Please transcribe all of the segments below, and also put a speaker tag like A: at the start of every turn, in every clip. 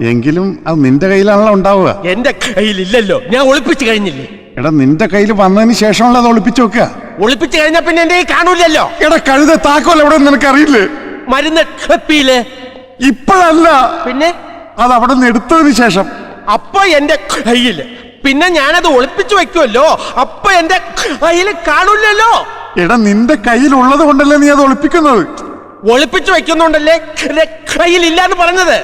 A: എങ്കിലും അത് നിന്റെ കയ്യിലാണല്ലോ ഉണ്ടാവുക.
B: എന്റെ കയ്യിലില്ലല്ലോ. ഞാൻ ഒളിപ്പിച്ചു കഴിഞ്ഞില്ലേ?
A: എടാ നിന്റെ കയ്യിൽ വന്നതിന് ശേഷമുള്ള അത് ഒളിപ്പിച്ചു വെക്കുക.
B: ഒളിപ്പിച്ചു കഴിഞ്ഞ പിന്നെ എന്റെ കാണൂലല്ലോ
A: എടാ കഴുത താക്കോൽ എവിടെ നിനക്ക് അറിയില്ലേ
B: മരുന്ന് കപ്പിയിൽ
A: ഇപ്പോഴല്ല.
B: പിന്നെ?
A: അത് അവിടെ നിന്ന് എടുത്തതിന് ശേഷം.
B: അപ്പൊ എന്റെ കയ്യിൽ. പിന്നെ ഞാനത് ഒളിപ്പിച്ചു വെക്കുമല്ലോ അപ്പൊ എന്റെ കയ്യിൽ കാണൂലല്ലോ
A: എടാ നിന്റെ കയ്യിലുള്ളത് കൊണ്ടല്ലേ നീ അത് ഒളിപ്പിക്കുന്നത്?
B: ഒളിപ്പിച്ചു വെക്കുന്നുണ്ടല്ലേ കയ്യിൽ ഇല്ലാന്ന് പറഞ്ഞത്?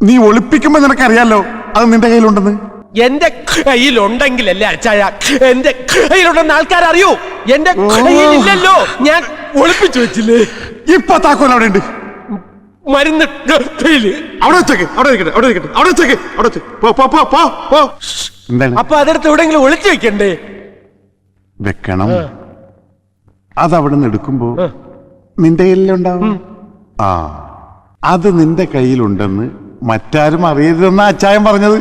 A: നീ ഒളിപ്പിക്കുമ്പോ നിനക്കറിയാലോ അത് നിന്റെ കയ്യിലുണ്ടെന്ന്.
B: എന്റെ കയ്യിലുണ്ടെങ്കിലല്ലേ അച്ചായ? എന്റെ കയ്യിലുണ്ടെന്ന് ആൾക്കാർ അറിയൂ എന്റെ കയ്യിലില്ലല്ലോ. ഞാൻ ഒളിപ്പിച്ചു വെച്ചില്ലേ?
A: ഇപ്പൊ താക്കോൽ അവിടെ ഉണ്ട്
B: മരുന്ന് കയ്യിൽ.
A: അവിടെ വെച്ചേക്ക് അവിടെ ഇരിക്കട്ടെ അവിടെ ഇരിക്കട്ടെ അവിടെ വെച്ചേക്ക് അവിടെ വെച്ച് പോ പോ പോ പോ പോ. എന്താണ്?
B: അപ്പൊ അതെടുത്ത് എവിടെങ്കിലും ഒളിച്ചു വെക്കണ്ടേ?
A: വെക്കണം. അത് അവിടെ നിന്ന് എടുക്കുമ്പോ നിന്റെ കയ്യിലുണ്ടാവും? ആ. അത് നിന്റെ കയ്യിലുണ്ടെന്ന് മറ്റാരും അറിയരുതെന്ന അച്ചായം പറഞ്ഞത്.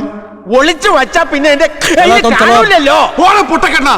B: ഒളിച്ചു വച്ചാ പിന്നെ എന്റെ കയ്യിൽ കാണൂലല്ലോ.
A: ഓളെ പൊട്ടക്കെണ്ണ.